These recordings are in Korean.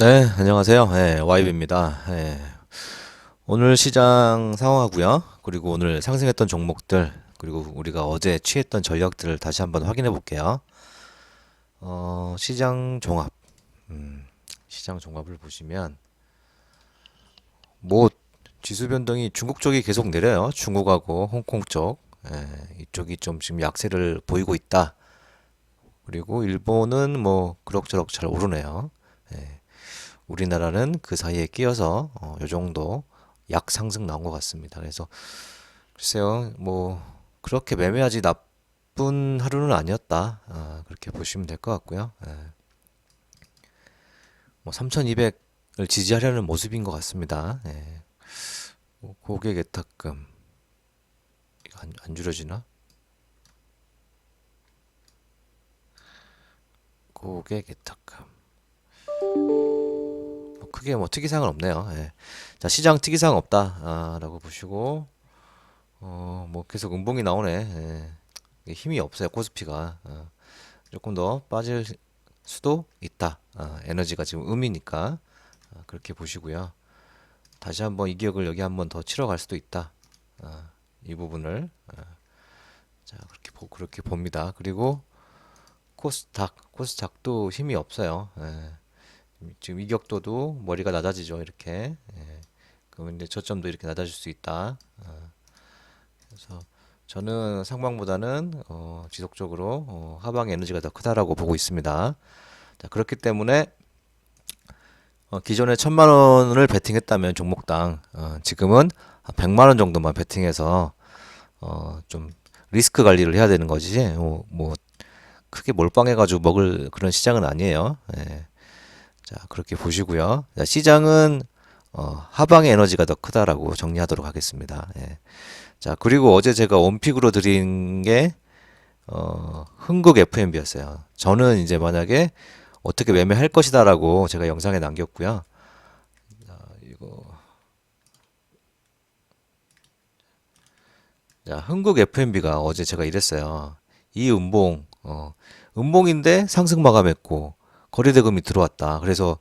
네, 안녕하세요. 네, 와이브입니다. 네, 오늘 시장 상황하고요. 그리고 오늘 상승했던 종목들, 그리고 우리가 어제 취했던 전략들을 다시 한번 확인해 볼게요. 어, 시장 종합. 음, 시장 종합을 보시면 뭐 지수 변동이 중국 쪽이 계속 내려요. 중국하고 홍콩 쪽. 예, 이쪽이 좀 지금 약세를 보이고 있다. 그리고 일본은 뭐 그럭저럭 잘 오르네요. 예. 우리나라는 그 사이에 끼어서 어, 요 정도 약 상승 나온 것 같습니다. 그래서 글쎄요, 뭐 그렇게 매매하지 나쁜 하루는 아니었다. 아, 그렇게 보시면 될 것 같고요. 예. 뭐 3,200을 지지하려는 모습인 것 같습니다. 예. 뭐 고객 이거 안, 안 줄여지나? 고객 애탁금 뭐 크게 뭐 특이사항은 없네요. 예. 자, 시장 특이사항 없다라고 보시고 어, 뭐 계속 음봉이 나오네. 예. 힘이 없어요. 코스피가 어, 조금 더 빠질 수도 있다. 어, 에너지가 지금 음이니까 어, 그렇게 보시고요. 다시 한번 이 기억을 여기 한번 더 치러 갈 수도 있다. 어, 이 부분을 어, 자 그렇게 보, 그렇게 봅니다. 그리고 코스닥 코스닥도 힘이 없어요. 예. 지금 이격도도 머리가 낮아지죠. 이렇게. 예. 그러면 이제 저점도 이렇게 낮아질 수 있다. 어, 그래서 저는 상방보다는 어, 지속적으로 어, 하방 에너지가 더 크다라고 보고 있습니다. 자, 그렇기 때문에 어, 기존에 천만 원을 베팅했다면 종목당 어, 지금은 한 100만 원 정도만 베팅해서 어, 좀 리스크 관리를 해야 되는 거지. 어, 뭐 크게 몰빵해가지고 먹을 그런 시장은 아니에요. 예. 자, 그렇게 보시고요. 자, 시장은 어, 하방의 에너지가 더 크다라고 정리하도록 하겠습니다. 예. 자, 그리고 어제 제가 원픽으로 드린 게 어, 흥국 FMB였어요. 저는 이제 만약에 어떻게 매매할 것이다라고 제가 영상에 남겼고요. 자, 이거 자, 흥국 FMB가 어제 제가 이랬어요. 이 음봉 어, 음봉인데 상승 마감했고 거래대금이 들어왔다. 그래서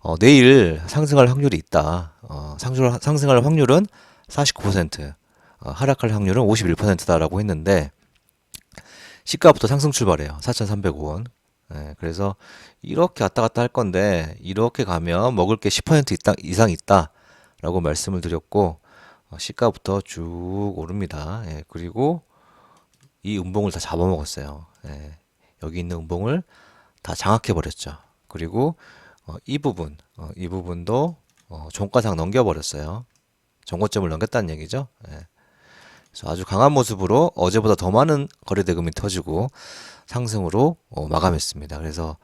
어, 내일 상승할 확률이 있다. 어, 상승, 상승할 확률은 49%, 어, 하락할 확률은 51%다라고 했는데 시가부터 상승 출발해요. 4,305원. 예, 그래서 이렇게 왔다 갔다 할 건데 이렇게 가면 먹을 게 10% 있다, 이상 있다라고 말씀을 드렸고 어, 시가부터 쭉 오릅니다. 예, 그리고 이 음봉을 다 잡아먹었어요. 예, 여기 있는 음봉을 다 장악해 버렸죠. 그리고 어, 이 부분, 어, 이 부분도 어, 종가상 넘겨 버렸어요. 정고점을 넘겼다는 얘기죠. 예. 그래서 아주 강한 모습으로 어제보다 더 많은 거래 대금이 터지고 상승으로 어, 마감했습니다. 그래서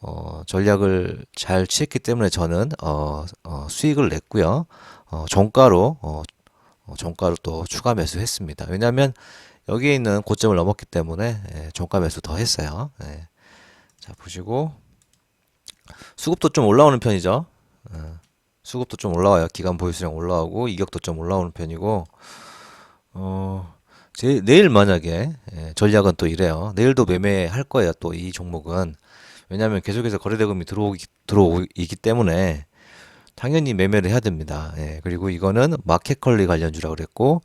어, 전략을 잘 취했기 때문에 저는 어, 어, 수익을 냈고요. 어, 종가로 어, 어, 종가로 또 추가 매수했습니다. 왜냐하면 여기에 있는 고점을 넘었기 때문에 예, 종가 매수 더 했어요. 예. 자 보시고 수급도 좀 올라오는 편이죠. 어, 수급도 좀 올라와요. 기간 보유수량 올라오고 이격도 좀 올라오는 편이고 어, 제, 내일 만약에 예, 전략은 또 이래요. 내일도 매매할 거예요. 또 이 종목은 왜냐하면 계속해서 거래대금이 들어오기 들어오기 때문에 당연히 매매를 해야 됩니다. 예, 그리고 이거는 마켓컬리 관련주라 그랬고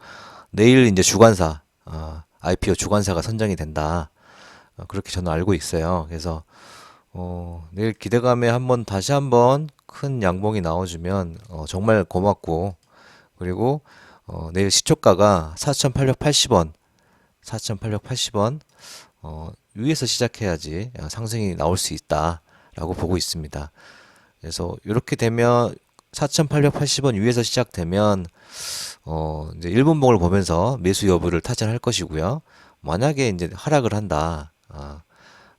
내일 이제 주관사 어, IPO 주관사가 선정이 된다. 어, 그렇게 저는 알고 있어요. 그래서 어, 내일 기대감에 한번 다시 한번 큰 양봉이 나와주면 어, 정말 고맙고 그리고 어, 내일 시초가가 4,880원, 4,880원 어, 위에서 시작해야지 어, 상승이 나올 수 있다라고 보고 있습니다. 그래서 이렇게 되면 4,880원 위에서 시작되면 어, 이제 일본봉을 보면서 매수 여부를 타진할 것이고요. 만약에 이제 하락을 한다, 아,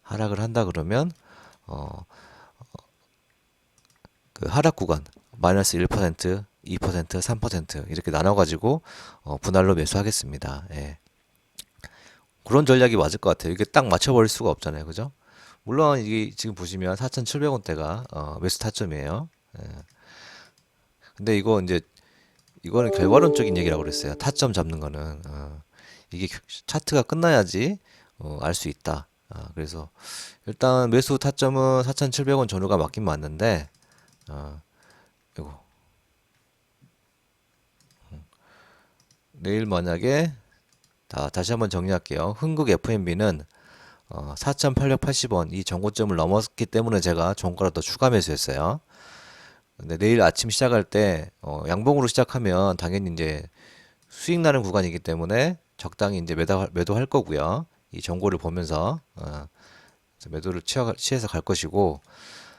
하락을 한다 그러면 어, 그 하락 구간 마이너스 1%, 2%, 3% 이렇게 나눠가지고 어, 분할로 매수하겠습니다. 예. 그런 전략이 맞을 것 같아요. 이게 딱 맞춰버릴 수가 없잖아요, 그죠? 물론 이게 지금 보시면 4,700원대가 어, 매수 타점이에요. 예. 근데 이거 이제 이거는 결과론적인 얘기라고 그랬어요. 타점 잡는 거는 어, 이게 차트가 끝나야지 어, 알 수 있다. 아, 그래서 일단 매수 타점은 4,700원 전후가 맞긴 맞는데 어, 이거 내일 만약에 다, 다시 한번 정리할게요. 흥국 FMB는 어, 4,880원 이 정고점을 넘었기 때문에 제가 종가를 더 추가 매수했어요. 근데 내일 아침 시작할 때 어, 양봉으로 시작하면 당연히 이제 수익 나는 구간이기 때문에 적당히 이제 매도 매도할 거고요. 이 정보를 보면서 어, 매도를 취하, 취해서 갈 것이고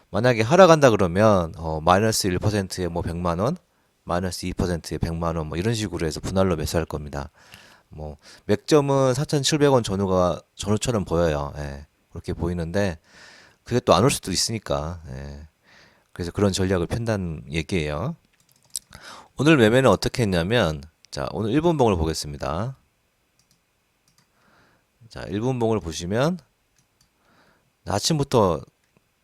만약에 하락한다 그러면 어, 마이너스 1%에 뭐 100만 원, 마이너스 2%에 100만 원 뭐 이런 식으로 해서 분할로 매수할 겁니다. 뭐 맥점은 4,700원 전후가 전후처럼 보여요. 예, 그렇게 보이는데 그게 또 안 올 수도 있으니까. 예. 그래서 그런 전략을 편다는 얘기예요. 오늘 매매는 어떻게 했냐면 자 오늘 1분봉을 보겠습니다. 자 1분봉을 보시면 아침부터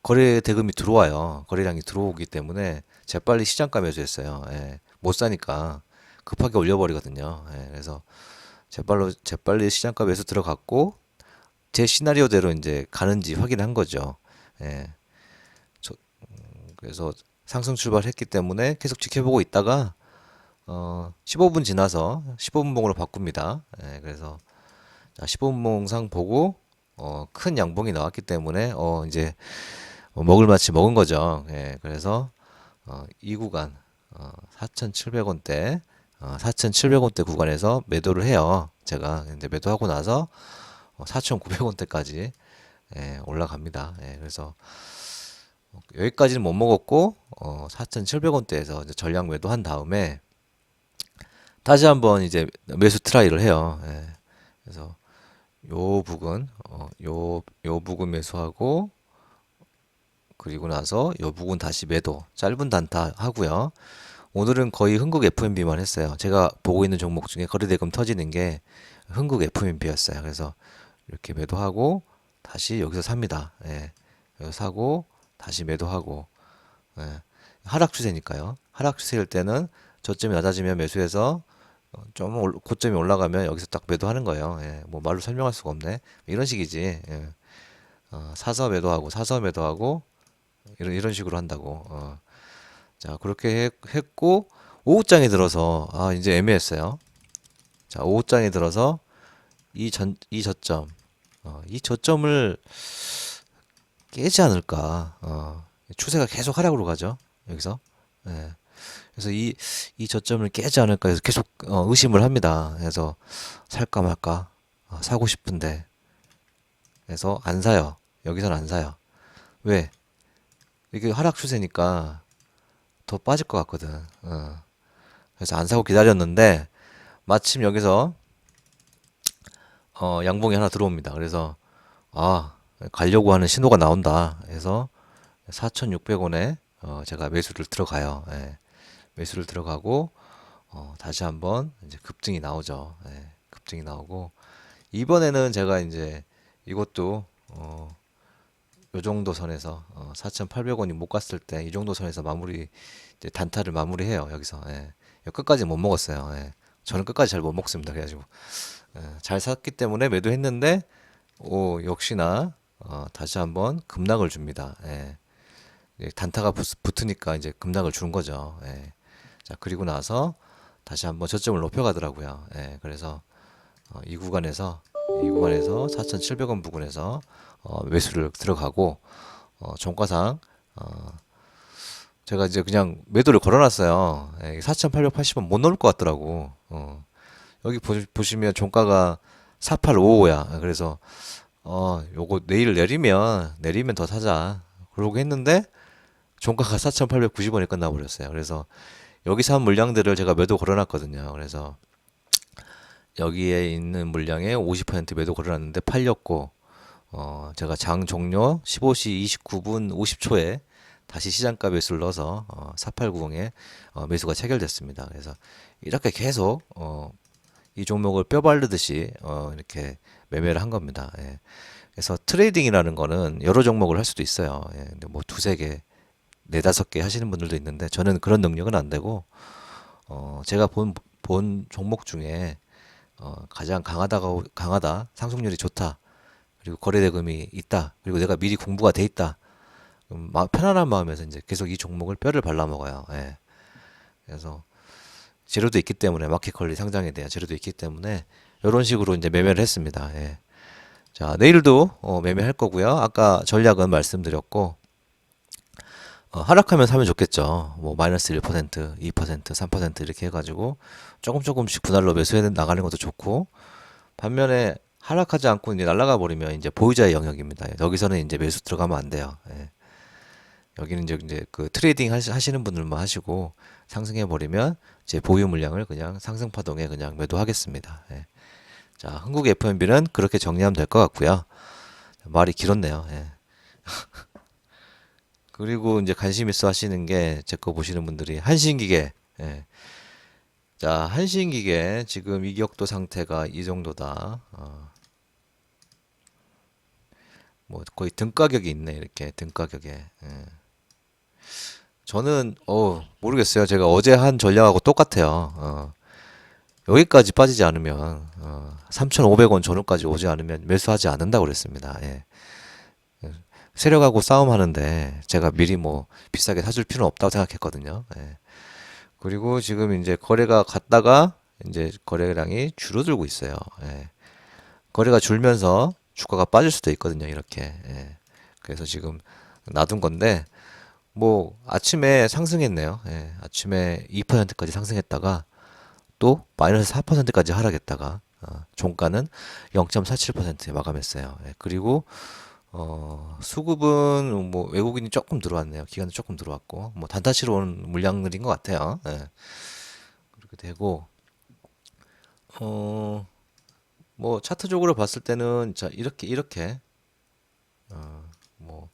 거래 대금이 들어와요. 거래량이 들어오기 때문에 재빨리 시장가 매수했어요. 예, 못 사니까 급하게 올려버리거든요. 예, 그래서 재빨로 재빨리 시장가 매수 들어갔고 제 시나리오대로 이제 가는지 확인한 거죠. 예, 저, 음, 그래서 상승 출발했기 때문에 계속 지켜보고 있다가 어 15분 지나서 15분 봉으로 바꿉니다. 예, 그래서 자, 15분봉상 보고 어, 큰 양봉이 나왔기 때문에 어, 이제 어, 먹을 만치 먹은 거죠. 예, 그래서 어, 이 구간 어, 4,700원대 어, 4,700원대 구간에서 매도를 해요. 제가 이제 매도하고 나서 어, 4,900원대까지 예, 올라갑니다. 예, 그래서 어, 여기까지는 못 먹었고 어, 4,700원대에서 이제 전량 매도한 다음에 다시 한번 이제 매수 트라이를 해요. 예, 그래서 요 부근 어, 요, 요 부근 매수하고 그리고 나서 요 부근 다시 매도 짧은 단타 하고요. 오늘은 거의 흥국 FMB만 했어요. 제가 보고 있는 종목 중에 거래대금 터지는 게 흥국 FMB였어요. 그래서 이렇게 매도하고 다시 여기서 삽니다. 예. 여기서 사고 다시 매도하고 예. 하락 추세니까요. 하락 추세일 때는 저점이 낮아지면 매수해서 어, 좀 올- 고점이 올라가면 여기서 딱 매도하는 거예요. 예. 뭐 말로 설명할 수가 없네. 이런 식이지. 예. 어, 사서 매도하고 사서 매도하고 이런 이런 식으로 한다고. 어. 자 그렇게 했, 했고 오후장에 들어서 아 이제 애매했어요. 자 오후장에 들어서 이 전 이 저점 어, 이 저점을 깨지 않을까. 어, 추세가 계속 하락으로 가죠. 여기서. 예. 그래서 이, 이 저점을 깨지 않을까 해서 계속 어, 의심을 합니다. 그래서 살까 말까 어, 사고 싶은데 그래서 안 사요. 여기서는 안 사요. 왜? 이게 하락 추세니까 더 빠질 것 같거든. 어. 그래서 안 사고 기다렸는데 마침 여기서 어, 양봉이 하나 들어옵니다. 그래서 아 가려고 하는 신호가 나온다. 해서 4,600원에 어, 제가 매수를 들어가요. 예. 매수를 들어가고 어, 다시 한번 이제 급등이 나오죠. 예. 급등이 나오고 이번에는 제가 이제 이것도 어, 요 정도 선에서 어, 4,800원이 못 갔을 때 이 정도 선에서 마무리 이제 단타를 마무리해요. 여기서 예. 여 끝까지 못 먹었어요. 예. 저는 끝까지 잘 못 먹습니다. 그래가지고 예, 잘 샀기 때문에 매도했는데 오 역시나 어, 다시 한번 급락을 줍니다. 예. 단타가 붙, 붙으니까 이제 급락을 준 거죠. 예. 자 그리고 나서 다시 한번 저점을 높여가더라고요. 예. 그래서 어, 이 구간에서 이 구간에서 4,700원 부근에서 어, 매수를 들어가고 어, 종가상 어, 제가 이제 그냥 매도를 걸어놨어요. 예, 4,880원 못 넣을 것 같더라고. 어, 여기 보, 보시 면 종가가 4855야. 그래서 어, 요거 내일 내리면 내리면 더 사자. 그러고 했는데 종가가 4,890원에 끝나버렸어요. 그래서 여기서 한 물량들을 제가 매도 걸어놨거든요. 그래서 여기에 있는 물량의 50% 매도 걸어놨는데 팔렸고 어, 제가 장 종료 15시 29분 50초에 다시 시장가 매수를 넣어서 어, 4890에 어, 매수가 체결됐습니다. 그래서 이렇게 계속 어, 이 종목을 뼈 바르듯이 어, 이렇게 매매를 한 겁니다. 예. 그래서 트레이딩이라는 거는 여러 종목을 할 수도 있어요. 예. 근데 뭐 두세 개, 네다섯 개 하시는 분들도 있는데 저는 그런 능력은 안 되고 어, 제가 본, 본 종목 중에 어, 가장 강하다가 강하다, 상승률이 좋다, 그리고 거래 대금이 있다, 그리고 내가 미리 공부가 돼 있다. 좀 마- 편안한 마음에서 이제 계속 이 종목을 뼈를 발라 먹어요. 예. 그래서 재료도 있기 때문에 마켓컬리 상장에 대한 재료도 있기 때문에 이런 식으로 이제 매매를 했습니다. 예. 자, 내일도 어, 매매할 거고요. 아까 전략은 말씀드렸고 어, 하락하면 사면 좋겠죠. 뭐 마이너스 1%, 2%, 3% 이렇게 해가지고 조금 조금씩 분할로 매수해 나가는 것도 좋고 반면에 하락하지 않고 이제 날아가 버리면 이제 보유자의 영역입니다. 여기서는 이제 매수 들어가면 안 돼요. 예. 여기는 이제 이제 그 트레이딩 하시- 하시는 분들만 하시고 상승해 버리면 제 보유 물량을 그냥 상승 파동에 그냥 매도하겠습니다. 예. 자, 한국 FMB는 그렇게 정리하면 될 것 같고요. 말이 길었네요. 예. 그리고 이제 관심 있어 하시는 게 제 거 보시는 분들이 한신기계. 예. 자, 한신기계 지금 이격도 상태가 이 정도다. 어. 뭐 거의 등 가격이 있네 이렇게 등 가격에. 예. 저는 어 모르겠어요. 제가 어제 한 전략하고 똑같아요. 어. 여기까지 빠지지 않으면 어, 3,500원 전후까지 오지 않으면 매수하지 않는다고 그랬습니다. 예. 세력하고 싸움하는데 제가 미리 뭐 비싸게 사줄 필요는 없다고 생각했거든요. 예. 그리고 지금 이제 거래가 갔다가 이제 거래량이 줄어들고 있어요. 예. 거래가 줄면서 주가가 빠질 수도 있거든요. 이렇게. 예. 그래서 지금 놔둔 건데 뭐 아침에 상승했네요. 예. 아침에 2%까지 상승했다가 또 마이너스 4%까지 하락했다가 어, 종가는 0.47%에 마감했어요. 예. 그리고 어, 수급은 뭐 외국인이 조금 들어왔네요. 기관도 조금 들어왔고 뭐 단타치로 온 물량들인 것 같아요. 예. 그렇게 되고 어, 뭐 차트적으로 봤을 때는 자 이렇게 이렇게 어, 뭐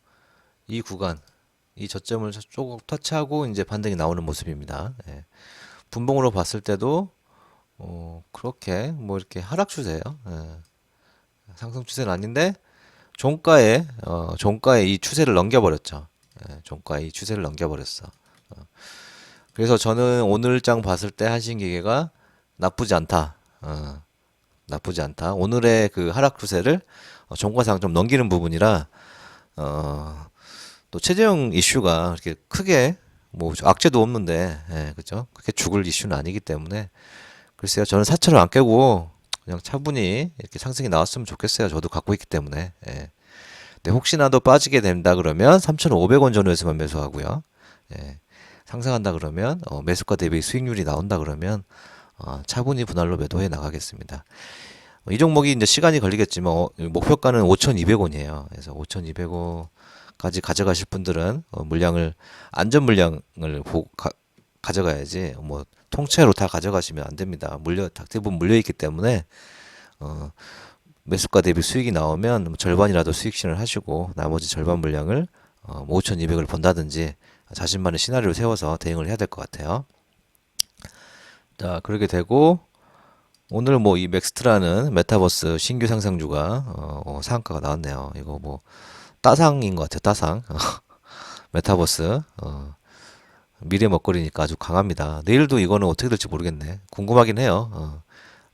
이 구간 이 저점을 조금 터치하고 이제 반등이 나오는 모습입니다. 예. 분봉으로 봤을 때도 어, 그렇게 뭐 이렇게 하락 추세예요. 예. 상승 추세는 아닌데 종가에 어, 종가에 이 추세를 넘겨버렸죠. 예, 종가에 이 추세를 넘겨버렸어. 어. 그래서 저는 오늘장 봤을 때 한신기계가 나쁘지 않다. 어, 나쁘지 않다. 오늘의 그 하락 추세를 어, 종가상 좀 넘기는 부분이라 어, 또 최재형 이슈가 이렇게 크게 뭐 악재도 없는데 예, 그죠? 그렇게 죽을 이슈는 아니기 때문에 글쎄요. 저는 사철을 안 깨고 그냥 차분히 이렇게 상승이 나왔으면 좋겠어요. 저도 갖고 있기 때문에. 예. 근데 혹시나도 빠지게 된다 그러면 3,500원 전후에서만 매수하고요. 예. 상승한다 그러면 어, 매수가 대비 수익률이 나온다 그러면 어, 차분히 분할로 매도해 나가겠습니다. 어, 이 종목이 이제 시간이 걸리겠지만 어, 목표가는 5,200원이에요. 그래서 5,200원까지 가져가실 분들은 어, 물량을 안전 물량을 보, 가, 가져가야지 뭐 통째로 다 가져가시면 안 됩니다. 물려 대부분 물려 있기 때문에 어, 매수가 대비 수익이 나오면 뭐 절반이라도 수익 실현을 하시고 나머지 절반 물량을 어, 5,200을 번다든지 자신만의 시나리오를 세워서 대응을 해야 될 것 같아요. 자, 그렇게 되고 오늘 뭐 이 맥스트라는 메타버스 신규 상상주가 어, 어, 상한가가 나왔네요. 이거 뭐 따상인 것 같아요. 따상. 메타버스 어, 미래 먹거리니까 아주 강합니다. 내일도 이거는 어떻게 될지 모르겠네. 궁금하긴 해요. 어.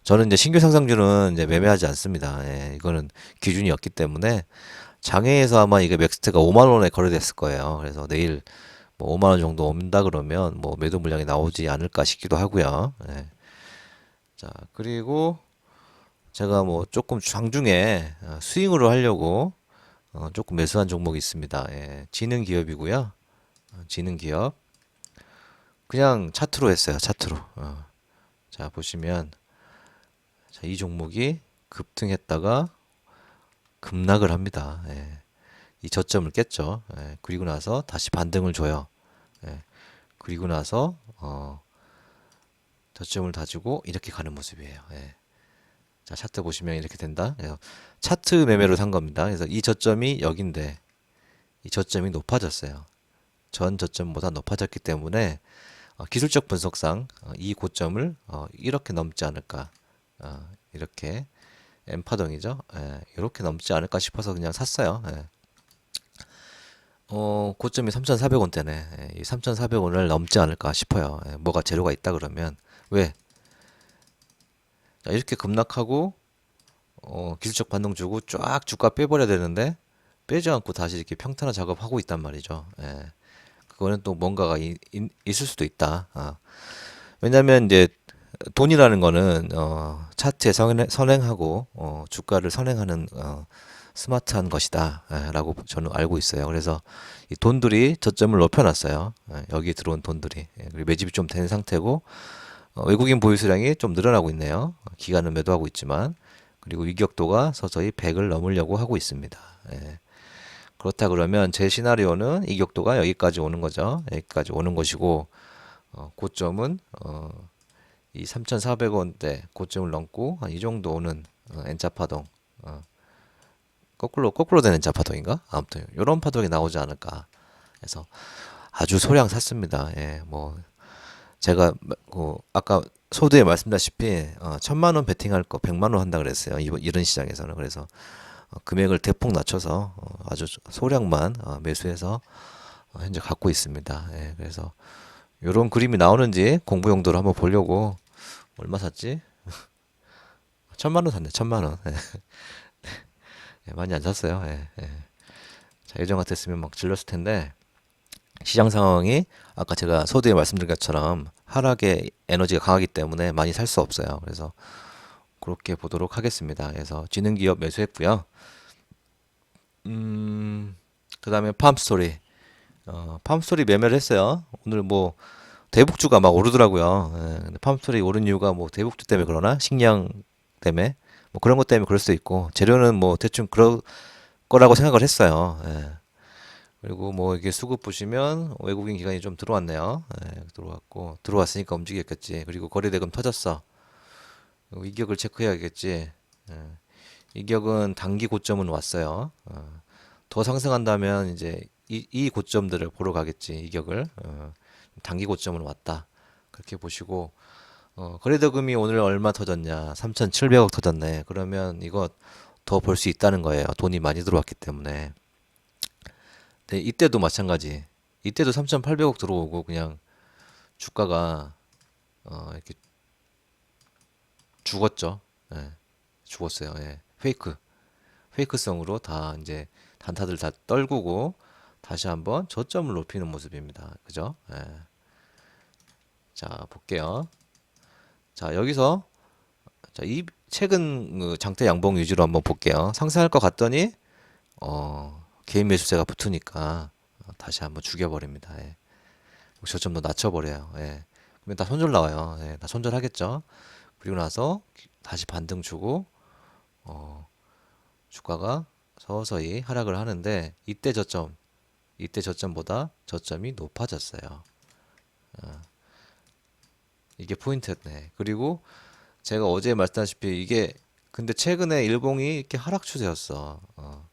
저는 이제 신규 상상주는 이제 매매하지 않습니다. 예, 이거는 기준이 없기 때문에 장외에서 아마 이게 맥스트가 5만 원에 거래됐을 거예요. 그래서 내일 뭐 5만 원 정도 온다 그러면 뭐 매도 물량이 나오지 않을까 싶기도 하고요. 예. 자, 그리고 제가 뭐 조금 장중에 어, 스윙으로 하려고 어, 조금 매수한 종목이 있습니다. 예, 지능 기업이고요. 어, 지능 기업. 그냥 차트로 했어요. 차트로. 어. 자, 보시면 자, 이 종목이 급등했다가 급락을 합니다. 예. 이 저점을 깼죠. 예. 그리고 나서 다시 반등을 줘요. 예. 그리고 나서 어, 저점을 다지고 이렇게 가는 모습이에요. 예. 자, 차트 보시면 이렇게 된다. 그래서 차트 매매로 산 겁니다. 그래서 이 저점이 여긴데 이 저점이 높아졌어요. 전 저점보다 높아졌기 때문에 어, 기술적 분석상 어, 이 고점을 어, 이렇게 넘지 않을까 어, 이렇게 엠파동이죠 예, 이렇게 넘지 않을까 싶어서 그냥 샀어요 예. 어, 고점이 3,400원대네 예, 이 3,400원을 넘지 않을까 싶어요 예, 뭐가 재료가 있다 그러면 왜 자, 이렇게 급락하고 어, 기술적 반동 주고 쫙 주가 빼버려야 되는데 빼지 않고 다시 이렇게 평탄화 작업하고 있단 말이죠. 예. 그거는 또 뭔가가 이- 이- 있을 수도 있다. 아. 왜냐면 이제 돈이라는 거는 어, 차트에 선행, 선행 하고 어, 주가를 선행하는 어, 스마트한 것이다. 예, 라고 저는 알고 있어요. 그래서 이 돈들이 저점을 높여놨어요. 예, 여기 들어온 돈들이. 예, 그리고 매집이 좀 된 상태고 어, 외국인 보유 수량이 좀 늘어나고 있네요. 기간은 매도하고 있지만 그리고 위격도가 서서히 100을 넘으려고 하고 있습니다. 예. 그렇다 그러면 제 시나리오는 이격도가 여기까지 오는 거죠. 여기까지 오는 것이고 어, 고점은 어, 이 3,400원대 고점을 넘고 한 이 정도 오는 어, N자 파동 어, 거꾸로 거꾸로 되는 N자 파동인가? 아무튼 이런 파동이 나오지 않을까. 그래서 아주 소량 샀습니다. 예, 뭐 제가 그 아까 소두에 말씀다시피 어, 천만 원 베팅할 거 백만 원 한다 그랬어요. 이번 이런 시장에서는 그래서 어, 금액을 대폭 낮춰서 어, 아주 소량만 어, 매수해서 어, 현재 갖고 있습니다. 예, 그래서 이런 그림이 나오는지 공부 용도로 한번 보려고 얼마 샀지? 천만 원 샀네. 천만 원. 예. 예, 많이 안 샀어요. 예, 예. 자, 예전 같았으면 막 질렀을 텐데 시장 상황이 아까 제가 서두에 말씀드린 것처럼 하락의 에너지가 강하기 때문에 많이 살 수 없어요. 그래서 그렇게 보도록 하겠습니다. 그래서 지능기업 매수했고요. 음, 그 다음에 팜스토리. 어, 팜스토리 매매를 했어요. 오늘 뭐 대북주가 막 오르더라고요. 예, 근데 팜스토리 오른 이유가 뭐 대북주 때문에 그러나 식량 때문에 뭐 그런 것 때문에 그럴 수도 있고 재료는 뭐 대충 그럴 거라고 생각을 했어요. 예. 그리고 뭐 이게 수급 보시면 외국인 기관이 좀 들어왔네요. 예, 들어왔고 들어왔으니까 움직였겠지. 그리고 거래대금 터졌어. 이격을 체크해야겠지. 예. 이격은 단기 고점은 왔어요. 어, 더 상승한다면 이제 이, 이 고점들을 보러 가겠지. 이격을 어, 단기 고점은 왔다. 그렇게 보시고 어, 거래대금이 오늘 얼마 터졌냐? 3,700억 터졌네. 그러면 이거 더 볼 수 있다는 거예요. 돈이 많이 들어왔기 때문에. 네, 이때도 마찬가지. 이때도 3,800억 들어오고 그냥 주가가 어, 이렇게 죽었죠. 예, 죽었어요. 예. 페이크. 페이크성으로 다 이제 단타들 다 떨구고 다시 한번 저점을 높이는 모습입니다. 그죠? 예. 자, 볼게요. 자, 여기서 자, 이 최근 그 장대 양봉 위주로 한번 볼게요. 상승할 것 같더니 어, 개인 매수세가 붙으니까 어, 다시 한번 죽여버립니다. 예. 저점도 낮춰버려요. 예. 그러면 다 손절 나와요. 예, 다 손절하겠죠. 그리고 나서 다시 반등 주고 어, 주가가 서서히 하락을 하는데 이때 저점, 이때 저점보다 저점이 높아졌어요. 어, 이게 포인트네. 그리고 제가 어제 말씀다시피 이게 근데 최근에 일봉이 이렇게 하락 추세였어. 어.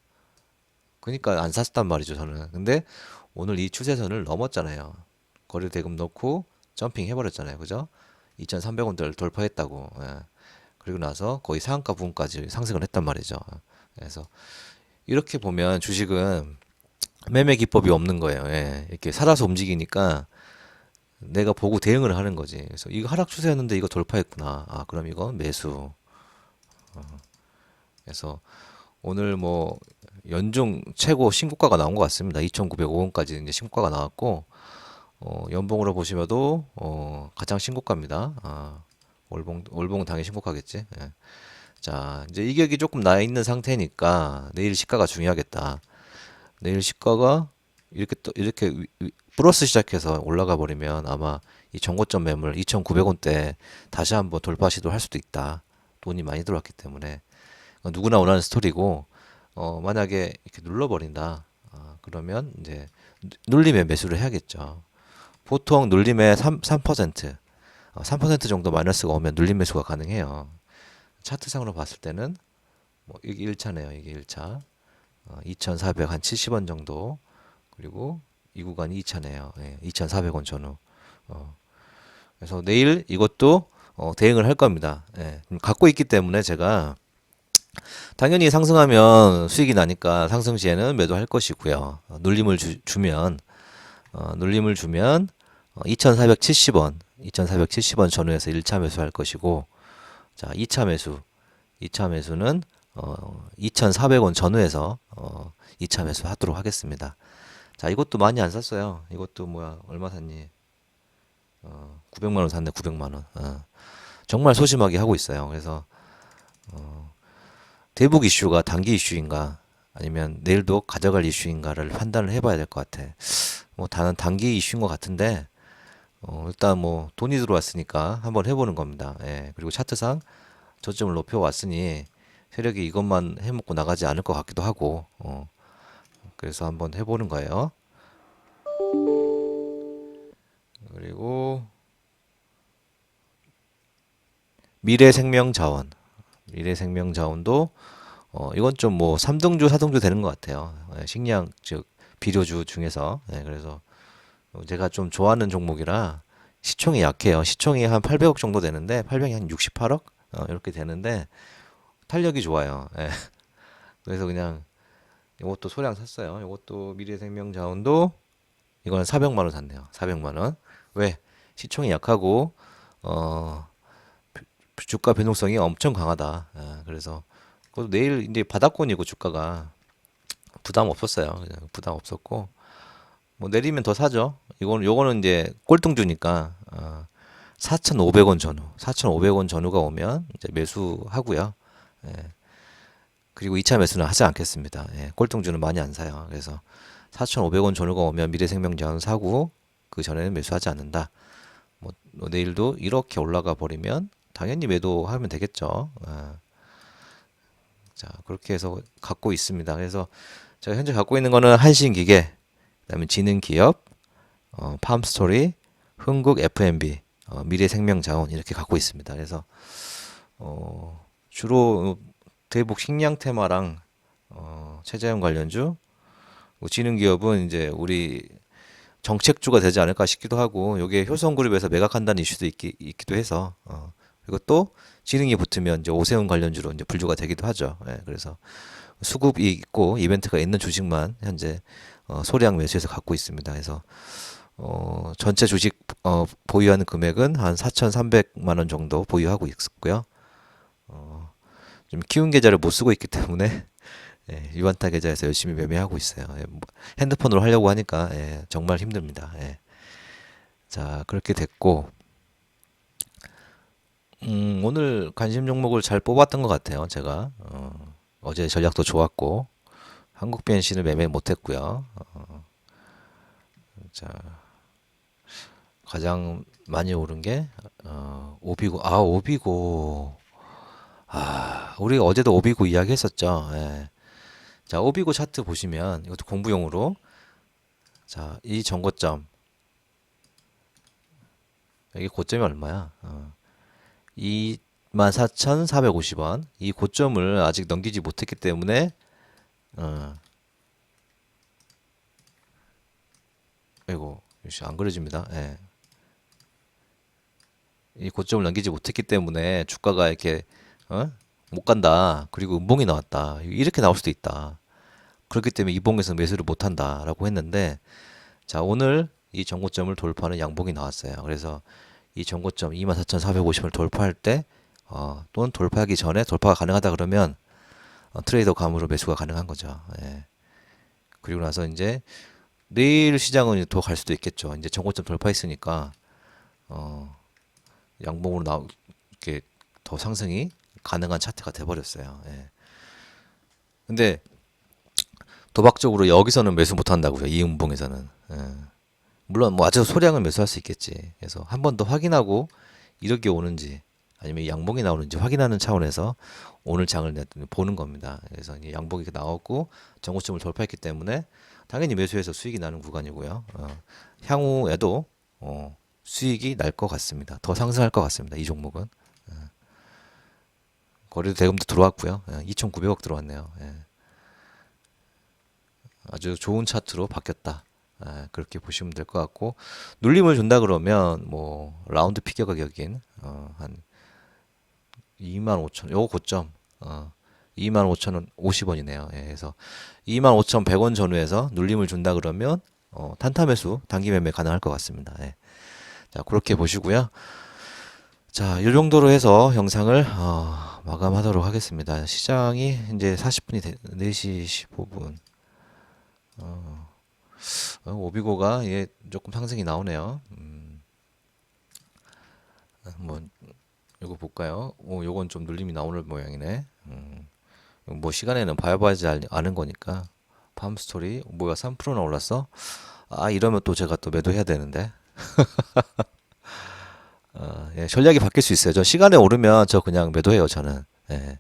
그러니까 안 샀단 말이죠, 저는. 근데 오늘 이 추세선을 넘었잖아요. 거래 대금 넣고 점핑 해버렸잖아요, 그죠? 2,300원대를 돌파했다고. 예. 그리고 나서 거의 상한가 부분까지 상승을 했단 말이죠. 그래서 이렇게 보면 주식은 매매 기법이 없는 거예요. 예. 이렇게 살아서 움직이니까 내가 보고 대응을 하는 거지. 그래서 이거 하락 추세였는데 이거 돌파했구나. 아, 그럼 이건 매수. 어. 그래서 오늘 뭐 연중 최고 신고가가 나온 것 같습니다. 2,905원까지 이제 신고가가 나왔고 어, 연봉으로 보시면도 어, 가장 신고가입니다. 아, 월봉 월봉 당연히 신고가겠지. 예. 자, 이제 이격이 조금 나 있는 상태니까 내일 시가가 중요하겠다. 내일 시가가 이렇게 또 이렇게 위- 위- 플러스 시작해서 올라가 버리면 아마 이 정고점 매물 2,900원대 다시 한번 돌파 시도할 수도 있다. 돈이 많이 들어왔기 때문에 어, 누구나 원하는 스토리고 어, 만약에 이렇게 눌러버린다. 아, 그러면 이제 누- 눌림에 매수를 해야겠죠. 보통 눌림의 3, 3%, 어, 3% 정도 마이너스가 오면 눌림 매수가 가능해요. 차트상으로 봤을 때는 뭐 이게 1차네요. 이게 1차. 어, 2,470원 정도. 그리고 이 구간이 2차네요. 예, 2,400원 전후. 어, 그래서 내일 이것도 어, 대응을 할 겁니다. 예, 갖고 있기 때문에 제가 당연히 상승하면 수익이 나니까 상승 시에는 매도할 것이고요. 어, 눌림을 주, 주면 어, 눌림을 주면 어, 2,470원, 2,470원 전후에서 1차 매수할 것이고 자, 2차 매수. 2차 매수는 어, 2,400원 전후에서 어, 2차 매수 하도록 하겠습니다. 자, 이것도 많이 안 샀어요. 이것도 뭐야, 얼마 샀니? 어, 900만 원 샀네, 900만 원. 어, 정말 소심하게 하고 있어요. 그래서 어, 대북 이슈가 단기 이슈인가 아니면 내일도 가져갈 이슈인가를 판단을 해봐야 될 것 같아. 뭐 다는 단기 이슈인 것 같은데 어, 일단 뭐 돈이 들어왔으니까 한번 해보는 겁니다. 예, 그리고 차트상 저점을 높여왔으니 세력이 이것만 해먹고 나가지 않을 것 같기도 하고 어, 그래서 한번 해보는 거예요. 그리고 미래생명자원, 미래생명자원도 어, 이건 좀뭐 3등주, 4등주 되는 것 같아요. 예, 식량 즉 비료주 중에서 예, 그래서 제가 좀 좋아하는 종목이라 시총이 약해요. 시총이 한 800억 정도 되는데 800이 한 68억 어, 이렇게 되는데 탄력이 좋아요. 예. 그래서 그냥 이것도 소량 샀어요. 이것도 미래생명자원도 이거는 400만 원 샀네요. 400만 원. 왜? 시총이 약하고 어 주가 변동성이 엄청 강하다. 예, 그래서 그것도 내일 이제 바닥권이고 주가가 부담 없었어요. 부담 없었고 뭐 내리면 더 사죠. 이거는 요거는 이제 꼴등주니까 어, 4,500원 전후, 4,500원 전후가 오면 이제 매수하고요. 예. 그리고 2차 매수는 하지 않겠습니다. 예. 꼴등주는 많이 안 사요. 그래서 4,500원 전후가 오면 미래생명자원 사고 그 전에는 매수하지 않는다. 뭐, 뭐 내일도 이렇게 올라가 버리면 당연히 매도하면 되겠죠. 아. 자, 그렇게 해서 갖고 있습니다. 그래서 제가 현재 갖고 있는 거는 한신 기계, 그다음에 지능 기업, 어, 팜스토리, 흥국 F&B, 어, 미래생명자원 이렇게 갖고 있습니다. 그래서 어, 주로 대북 식량 테마랑 어, 최자연 관련주, 뭐 지능 기업은 이제 우리 정책주가 되지 않을까 싶기도 하고, 요게 효성그룹에서 매각한다는 이슈도 있기, 있기도 해서 어, 그리고 또 지능이 붙으면 이제 오세훈 관련주로 이제 분류가 되기도 하죠. 예, 그래서 수급이 있고 이벤트가 있는 주식만 현재 어, 소량 매수해서 갖고 있습니다. 그래서 어, 전체 주식 어, 보유하는 금액은 한 4,300만 원 정도 보유하고 있고요. 어, 좀 키운 계좌를 못 쓰고 있기 때문에 예, 유한타 계좌에서 열심히 매매하고 있어요. 예, 뭐, 핸드폰으로 하려고 하니까 예, 정말 힘듭니다. 예. 자 그렇게 됐고 음, 오늘 관심 종목을 잘 뽑았던 것 같아요. 제가 어, 어제 전략도 좋았고 한국 BNC는 매매 못했고요. 어, 자 가장 많이 오른 게 어, 오비고 아 오비고 아 우리 어제도 오비고 이야기했었죠. 예. 자 오비고 차트 보시면 이것도 공부용으로 자 이 정고점 여기 고점이 얼마야? 어. 24,450원. 이 고점을 아직 넘기지 못했기 때문에 어. 아이고, 역시 안 그려집니다. 예. 이 고점을 넘기지 못했기 때문에 주가가 이렇게 어? 못 간다. 그리고 음봉이 나왔다. 이렇게 나올 수도 있다. 그렇기 때문에 이봉에서 매수를 못 한다라고 했는데 자, 오늘 이 정고점을 돌파하는 양봉이 나왔어요. 그래서 이 정고점 24,450을 돌파할 때 어, 또는 돌파하기 전에 돌파가 가능하다 그러면 어, 트레이더 감으로 매수가 가능한 거죠. 예. 그리고 나서 이제 내일 시장은 더 갈 수도 있겠죠. 이제 정고점 돌파했으니까 어, 양봉으로 나 이렇게 더 상승이 가능한 차트가 돼 버렸어요. 예. 근데 도박적으로 여기서는 매수 못 한다고요. 이 음봉에서는. 예. 물론 뭐 아주 소량을 매수할 수 있겠지. 그래서 한 번 더 확인하고 이렇게 오는지 아니면 양봉이 나오는지 확인하는 차원에서 오늘 장을 보는 겁니다. 그래서 양봉이 나왔고 정고점을 돌파했기 때문에 당연히 매수해서 수익이 나는 구간이고요. 어, 향후에도 어, 수익이 날 것 같습니다. 더 상승할 것 같습니다. 이 종목은 어. 거래도 대금도 들어왔고요. 2,900억 들어왔네요. 예. 아주 좋은 차트로 바뀌었다. 아, 그렇게 보시면 될 것 같고 눌림을 준다 그러면 뭐 라운드 피겨 가격인 어, 한 2만 5천 요거 고점 어, 2만 5천 원 50원이네요. 예, 그래서 2만 5천 100원 전후에서 눌림을 준다 그러면 어, 단타 매수 단기 매매 가능할 것 같습니다. 예. 자 그렇게 보시고요. 자, 이 정도로 해서 영상을 어, 마감하도록 하겠습니다. 시장이 이제 40분이 되, 4시 15분. 어, 어, 오비고가 예 조금 상승이 나오네요. 음, 뭐 이거 볼까요? 오, 요건 좀 눌림이 나오는 모양이네. 음, 뭐 시간에는 봐야봐야지 알- 아는 거니까. 팜스토리 뭐야 3%나 올랐어? 아 이러면 또 제가 또 매도해야 되는데. 어, 예, 전략이 바뀔 수 있어요. 저 시간에 오르면 저 그냥 매도해요, 저는. 예.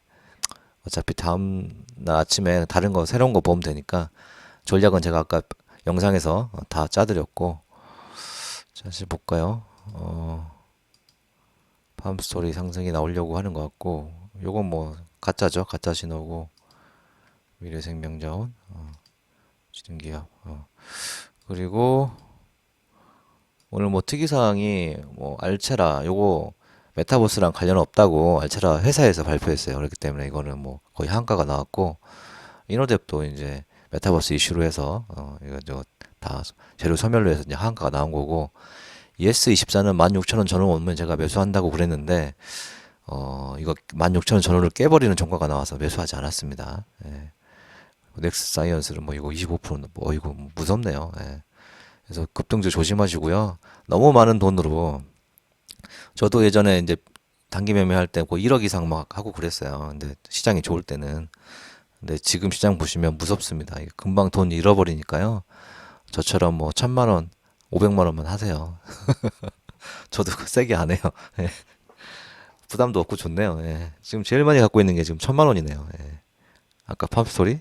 어차피 다음 날 아침에 다른 거 새로운 거 보면 되니까 전략은 제가 아까 영상에서 어, 다 짜드렸고 자, 다시 볼까요? 어, 팜스토리 상승이 나오려고 하는 것 같고 요건 뭐 가짜죠. 가짜 신호고 미래생명자원 어, 지능기업 어. 그리고 오늘 뭐 특이사항이 뭐 알체라 요거 메타버스랑 관련 없다고 알체라 회사에서 발표했어요. 그렇기 때문에 이거는 뭐 거의 한가가 나왔고 이노뎁도 이제 메타버스 이슈로 해서 어 이거 저다 재료 소멸로 해서 이제 한가가 나온 거고 ES24는 16,000원 전후 오면 제가 매수한다고 그랬는데 어 이거 16,000원 전후를 깨버리는 종가가 나와서 매수하지 않았습니다. 예. 넥스 사이언스는 뭐 이거 25%는 뭐 이거 무섭네요. 예. 그래서 급등주 조심하시고요. 너무 많은 돈으로 저도 예전에 이제 단기 매매할 때뭐 1억 이상 막 하고 그랬어요. 근데 시장이 좋을 때는 근데 지금 시장 보시면 무섭습니다. 금방 돈 잃어버리니까요. 저처럼 뭐 천만 원, 오백만 원만 하세요. 저도 그 세게 안 해요. 예. 부담도 없고 좋네요. 예. 지금 제일 많이 갖고 있는 게 지금 천만 원이네요. 예. 아까 팜스토리?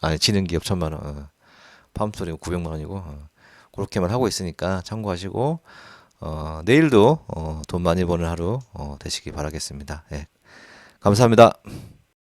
아니 지능기업 천만 원. 어. 팜스토리 900만 원이고 어. 그렇게만 하고 있으니까 참고하시고 어, 내일도 어, 돈 많이 버는 하루 어, 되시기 바라겠습니다. 예. 감사합니다.